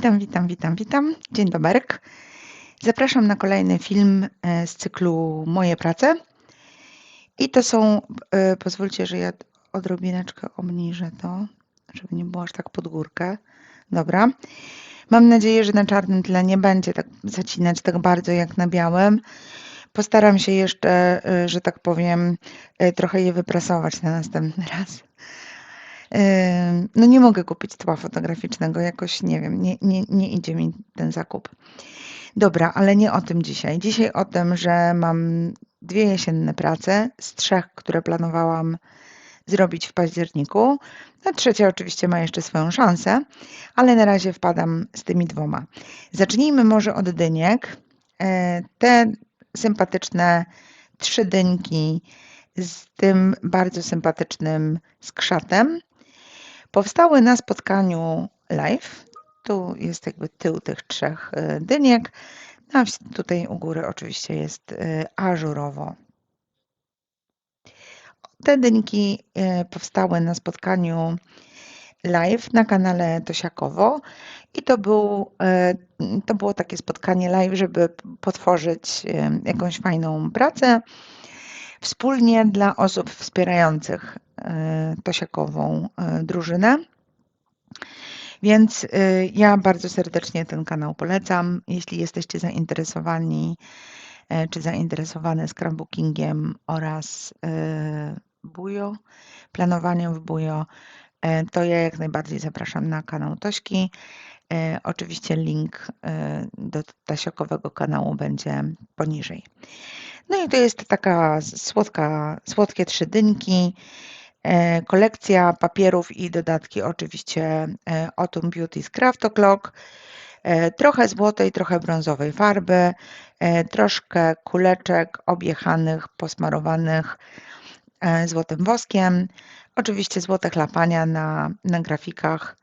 Witam, witam, witam, witam. Dzień dobry. Zapraszam na kolejny film e, z cyklu Moje prace. I to są, e, pozwólcie, że ja odrobineczkę obniżę to, żeby nie było aż tak pod górkę. Dobra. Mam nadzieję, że na czarnym tle nie będzie tak zacinać tak bardzo jak na białym. Postaram się jeszcze, e, że tak powiem, trochę je wyprasować na następny raz. No nie mogę kupić tła fotograficznego, jakoś nie wiem, nie, nie, nie idzie mi ten zakup. Dobra, ale nie o tym dzisiaj. Dzisiaj o tym, że mam dwie jesienne prace z trzech, które planowałam zrobić w październiku. No, trzecia oczywiście ma jeszcze swoją szansę, ale na razie wpadam z tymi dwoma. Zacznijmy może od dyniek. E, te sympatyczne trzy dynki z tym bardzo sympatycznym skrzatem powstały na spotkaniu live. Tu jest jakby tył tych trzech y, dyniek. A tutaj u góry oczywiście jest y, ażurowo. Te dynki y, powstały na spotkaniu live na kanale Tosiakowo i to, był, to było takie spotkanie live, żeby potworzyć jakąś fajną pracę wspólnie dla osób wspierających e, Tosiakową e, drużynę. Więc e, ja bardzo serdecznie ten kanał polecam. Jeśli jesteście zainteresowani czy zainteresowane scrapbookingiem oraz bujo, planowaniem w bujo, to ja jak najbardziej zapraszam na kanał Tośki. Oczywiście link do Tasiokowego kanału będzie poniżej. No i to jest taka słodka, słodkie trzy dynki, e, kolekcja papierów i dodatki oczywiście e, Autumn Beauty z Craft O'Clock, e, trochę złotej, trochę brązowej farby, troszkę kuleczek objechanych, posmarowanych złotym woskiem, oczywiście złote chlapania na, na grafikach.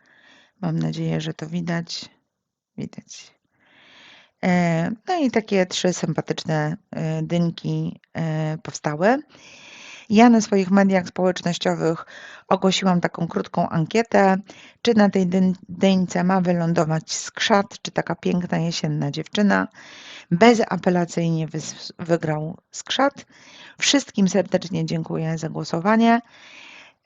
Mam nadzieję, że to widać. Widać. E, no i takie trzy sympatyczne e, dynki e, powstały. Ja na swoich mediach społecznościowych ogłosiłam taką krótką ankietę, czy na tej dyńce ma wylądować skrzat, czy taka piękna jesienna dziewczyna. Bezapelacyjnie wygrał skrzat. Wszystkim serdecznie dziękuję za głosowanie.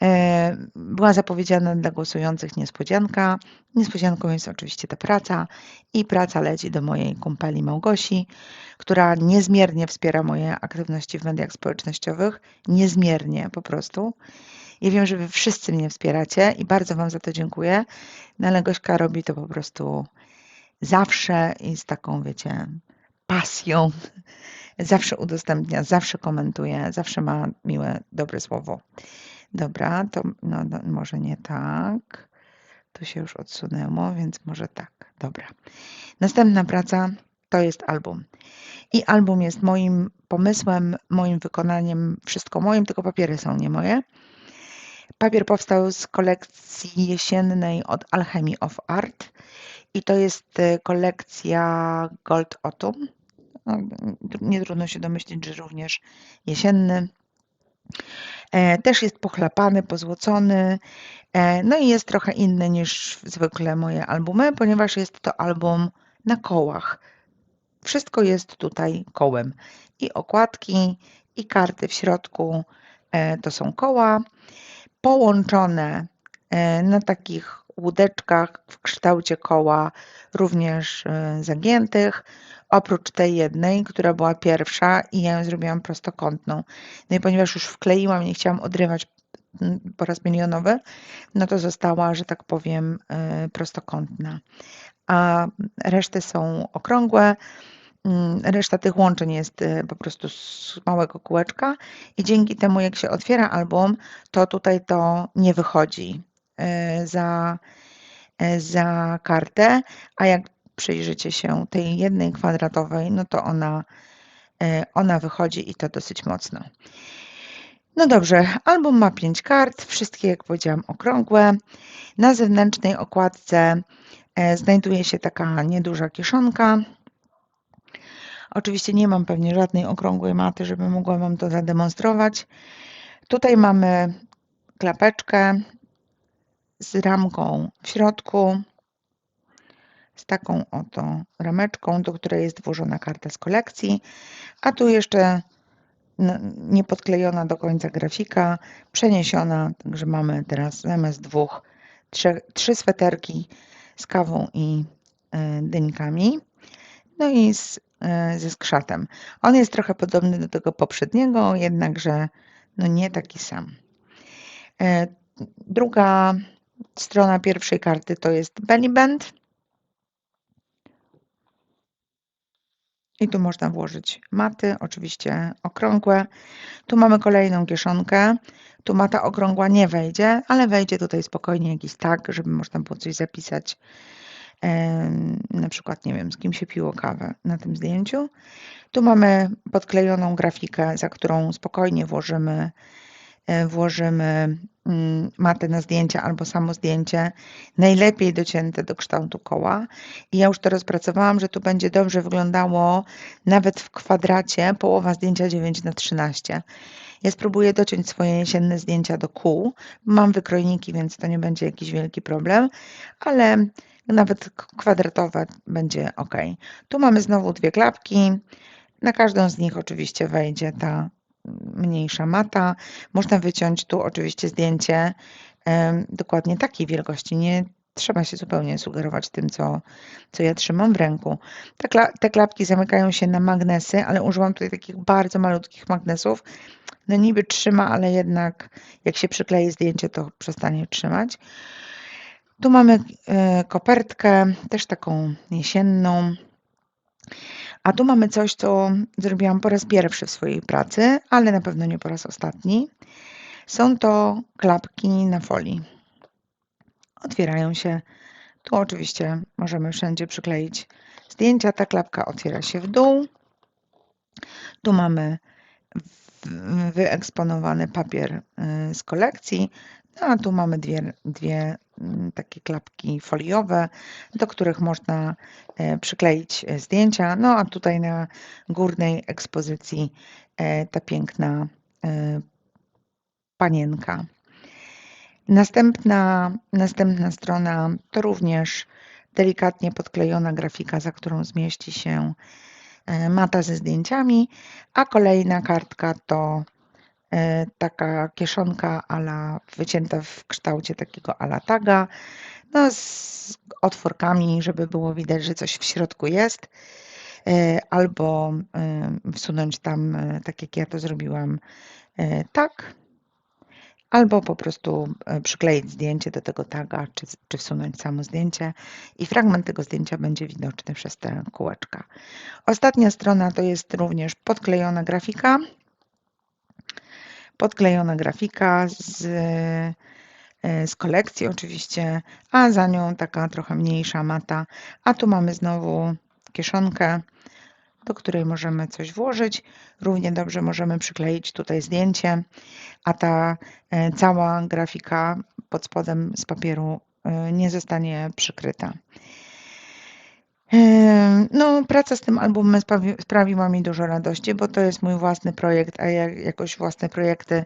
E, była zapowiedziana dla głosujących niespodzianka. Niespodzianką jest oczywiście ta praca i praca leci do mojej kumpeli Małgosi, która niezmiernie wspiera moje aktywności w mediach społecznościowych. Niezmiernie po prostu. Ja wiem, że wy wszyscy mnie wspieracie i bardzo wam za to dziękuję. No ale Gośka robi to po prostu zawsze i z taką, wiecie, pasją. Zawsze udostępnia, zawsze komentuje, zawsze ma miłe, dobre słowo. Dobra, to no, no, może nie tak. Tu się już odsunęło, więc może tak. Dobra. Następna praca to jest album. I album jest moim pomysłem, moim wykonaniem, wszystko moim, tylko papiery są nie moje. Papier powstał z kolekcji jesiennej od Alchemy of Art i to jest y, kolekcja Gold Autumn. Nie trudno się domyślić, że również jesienny. E, też jest pochlapany, pozłocony, e, no i jest trochę inny niż zwykle moje albumy, ponieważ jest to album na kołach. Wszystko jest tutaj kołem. I okładki, i karty w środku e, to są koła, połączone na takich łódeczkach w kształcie koła, również zagiętych, oprócz tej jednej, która była pierwsza i ja ją zrobiłam prostokątną. No i ponieważ już wkleiłam, nie chciałam odrywać mm, po raz milionowy, no to została, że tak powiem, y, prostokątna. A reszty są okrągłe. Mm, reszta tych łączeń jest y, po prostu z małego kółeczka i dzięki temu, jak się otwiera album, to tutaj to nie wychodzi y, za, za kartę, a jak przyjrzycie się tej jednej kwadratowej, no to ona, e, ona wychodzi i to dosyć mocno. No dobrze, album ma 5 kart, wszystkie jak powiedziałam okrągłe. Na zewnętrznej okładce e, znajduje się taka nieduża kieszonka. Oczywiście nie mam pewnie żadnej okrągłej maty, żeby mogła Wam to zademonstrować. Tutaj mamy klapeczkę z ramką w środku z taką oto rameczką, do której jest włożona karta z kolekcji, a tu jeszcze niepodklejona do końca grafika, przeniesiona, także mamy teraz zamiast dwóch, trzy, trzy sweterki z kawą i e, dyńkami, no i z, e, ze skrzatem. On jest trochę podobny do tego poprzedniego, jednakże no nie taki sam. E, druga strona pierwszej karty to jest belly band. I tu można włożyć maty, oczywiście okrągłe. Tu mamy kolejną kieszonkę. Tu mata okrągła nie wejdzie, ale wejdzie tutaj spokojnie jakiś tak, żeby można było coś zapisać. Na przykład, nie wiem, z kim się piło kawę na tym zdjęciu. Tu mamy podklejoną grafikę, za którą spokojnie włożymy włożymy mm, matę na zdjęcie albo samo zdjęcie, najlepiej docięte do kształtu koła. I ja już to rozpracowałam, że tu będzie dobrze wyglądało nawet w kwadracie połowa zdjęcia 9 na 13. Ja spróbuję dociąć swoje jesienne zdjęcia do kół. Mam wykrojniki, więc to nie będzie jakiś wielki problem, ale nawet kwadratowe będzie ok. Tu mamy znowu dwie klapki. Na każdą z nich oczywiście wejdzie ta mniejsza mata. Można wyciąć tu oczywiście zdjęcie dokładnie takiej wielkości. Nie trzeba się zupełnie sugerować tym, co, co ja trzymam w ręku. Te, kla te klapki zamykają się na magnesy, ale użyłam tutaj takich bardzo malutkich magnesów. No niby trzyma, ale jednak jak się przyklei zdjęcie, to przestanie trzymać. Tu mamy e, kopertkę, też taką jesienną. A tu mamy coś, co zrobiłam po raz pierwszy w swojej pracy, ale na pewno nie po raz ostatni. Są to klapki na folii. Otwierają się. Tu oczywiście możemy wszędzie przykleić zdjęcia. Ta klapka otwiera się w dół. Tu mamy wyeksponowany papier y, z kolekcji. A tu mamy dwie, dwie mm, takie klapki foliowe, do których można e, przykleić e, zdjęcia. No a tutaj na górnej ekspozycji e, ta piękna panienka. Następna, następna strona to również delikatnie podklejona grafika, za którą zmieści się mata ze zdjęciami, a kolejna kartka to taka kieszonka ala wycięta w kształcie takiego ala taga, no z otworkami, żeby było widać, że coś w środku jest, e, albo e, wsunąć tam, tak jak ja to zrobiłam, tak, albo po prostu przykleić zdjęcie do tego taga, czy, czy wsunąć samo zdjęcie i fragment tego zdjęcia będzie widoczny przez te kółeczka. Ostatnia strona to jest również podklejona grafika, podklejona grafika z, e, z kolekcji oczywiście, a za nią taka trochę mniejsza mata. A tu mamy znowu kieszonkę, do której możemy coś włożyć. Równie dobrze możemy przykleić tutaj zdjęcie, a ta e, cała grafika pod spodem z papieru e, nie zostanie przykryta. No, praca z tym albumem sprawi, sprawiła mi dużo radości, bo to jest mój własny projekt, a jak, jakoś własne projekty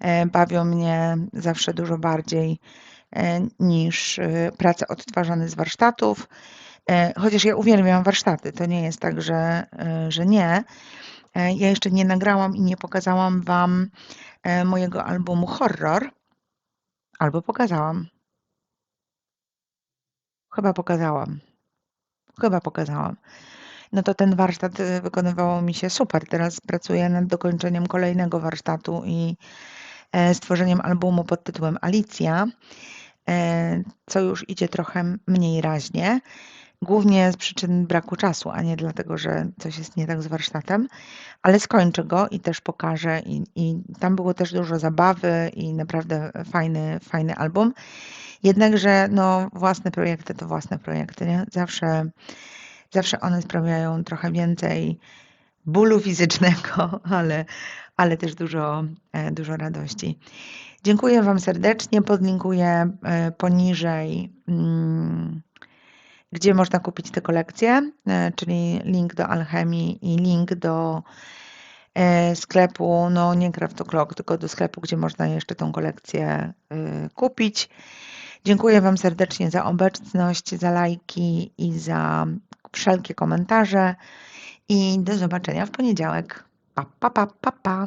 e, bawią mnie zawsze dużo bardziej e, niż e, prace odtwarzane z warsztatów. Chociaż ja uwielbiam warsztaty, to nie jest tak, że, że nie. Ja jeszcze nie nagrałam i nie pokazałam Wam mojego albumu Horror. Albo pokazałam. Chyba pokazałam. Chyba pokazałam. No to ten warsztat y, wykonywało mi się super. Teraz pracuję nad dokończeniem kolejnego warsztatu i e, stworzeniem albumu pod tytułem Alicja, e, co już idzie trochę mniej raźnie. Głównie z przyczyn braku czasu, a nie dlatego, że coś jest nie tak z warsztatem, ale skończę go i też pokażę. I, i tam było też dużo zabawy i naprawdę fajny, fajny album. Jednakże no, własne projekty to własne projekty. Nie? Zawsze, zawsze one sprawiają trochę więcej bólu fizycznego, ale, ale też dużo, e, dużo radości. Dziękuję Wam serdecznie. Podlinkuję e, poniżej, mm, gdzie można kupić te kolekcje, e, czyli link do Alchemii i link do sklepu, no nie Craft Clock, tylko do sklepu, gdzie można jeszcze tą kolekcję kupić. Dziękuję Wam serdecznie za obecność, za lajki i za wszelkie komentarze i do zobaczenia w poniedziałek. Pa, pa, pa, pa, pa.